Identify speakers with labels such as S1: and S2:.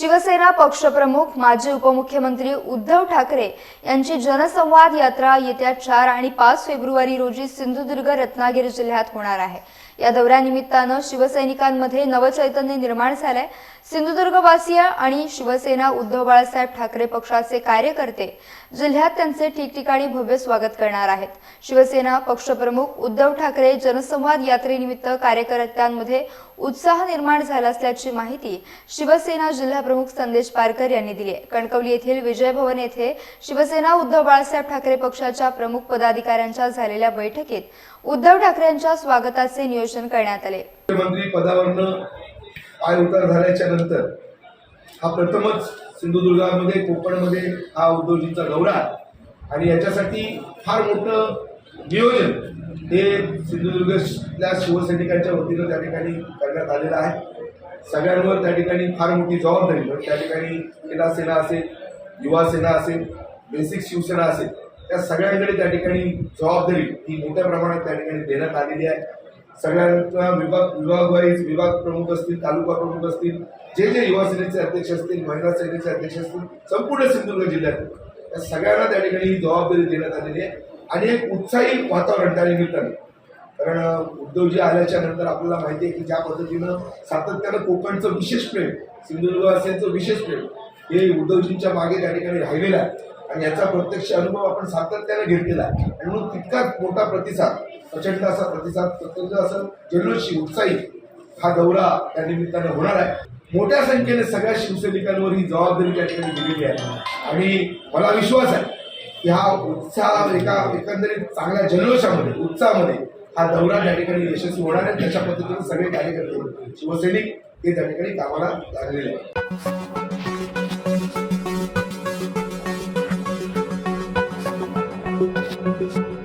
S1: शिवसेना पक्षप्रमुख माजी उपमुख्यमंत्री उद्धव ठाकरे यांची जनसंवाद यात्रा येत्या चार आणि पाच फेब्रुवारी रोजी सिंधुदुर्ग रत्नागिरी जिल्ह्यात होणार आहे. या दौऱ्यानिमित्तानं शिवसैनिकांमध्ये नवचैतन्य निर्माण झालंय. सिंधुदुर्गवासीय आणि शिवसेना उद्धव बाळासाहेब ठाकरे पक्षाचे कार्यकर्ते जिल्ह्यात त्यांचे ठिकठिकाणी भव्य स्वागत करणार आहेत. शिवसेना पक्षप्रमुख उद्धव ठाकरे जनसंवाद यात्रेनिमित्त कार्यकर्त्यांमध्ये उत्साह निर्माण झाला असल्याची माहिती शिवसेना जिल्हा प्रमुख संदेश पारकर यांनी दिली आहे. कणकवली येथील विजय भवन येथे शिवसेना उद्धव बाळासाहेब ठाकरे पक्षाच्या प्रमुख पदाधिकाऱ्यांच्या झालेल्या बैठकीत उद्धव ठाकरेंच्या स्वागताचे नियोजन करण्यात आले.
S2: मुख्यमंत्री पदावरनं पाय उतार झाल्याच्यानंतर हा प्रथमच सिंधुदुर्गामध्ये कोकणमध्ये हा उद्धवजींचा दौरा आणि याच्यासाठी फार मोठं नियोजन हे सिंधुदुर्गातल्या शिवसैनिकांच्या वतीनं त्या ठिकाणी करण्यात आलेलं आहे. सगळ्यांवर त्या ठिकाणी फार मोठी जबाबदारी पण त्या ठिकाणी क्रीडा सेना असेल युवा सेना असेल बेसिक शिवसेना असेल त्या सगळ्यांकडे त्या ठिकाणी जबाबदारी ही मोठ्या प्रमाणात त्या ठिकाणी देण्यात आलेली आहे. सगळ्यांना विभाग विभाग वाईज विभाग प्रमुख असतील तालुका प्रमुख असतील जे जे युवा सेनेचे अध्यक्ष असतील महिला सेनेचे अध्यक्ष असतील संपूर्ण सिंधुदुर्ग जिल्ह्यात त्या सगळ्यांना त्या ठिकाणी ही जबाबदारी देण्यात आलेली आहे. आणि एक उत्साही वातावरण त्या निमित्ताने कारण उद्धवजी आल्याच्यानंतर आपल्याला माहिती आहे की ज्या पद्धतीनं सातत्यानं कोकणचं विशेष प्रेम सिंधुदुर्गवासियांचं विशेष प्रेम हे उद्धवजींच्या मागे त्या ठिकाणी राहिलेलं आहे. आणि याचा प्रत्यक्ष अनुभव आपण सातत्याने घेतलेला आहे. आणि म्हणून तितकाच मोठा प्रतिसाद प्रचंड असा प्रतिसाद प्रचंड असं जल्लोषी उत्साही हा दौरा त्या निमित्तानं होणार आहे. मोठ्या संख्येने सगळ्या शिवसैनिकांवर ही जबाबदारी त्या ठिकाणी दिलेली आहे. आणि मला विश्वास आहे की हा उत्साह एका एकंदरीत चांगल्या जल्लोषामध्ये उत्साहामध्ये हा दौरा त्या ठिकाणी यशस्वी होणार आहे त्याच्या पद्धतीने सगळे कार्यकर्ते शिवसैनिक हे त्या ठिकाणी कामाला लागलेले आहेत Thank you.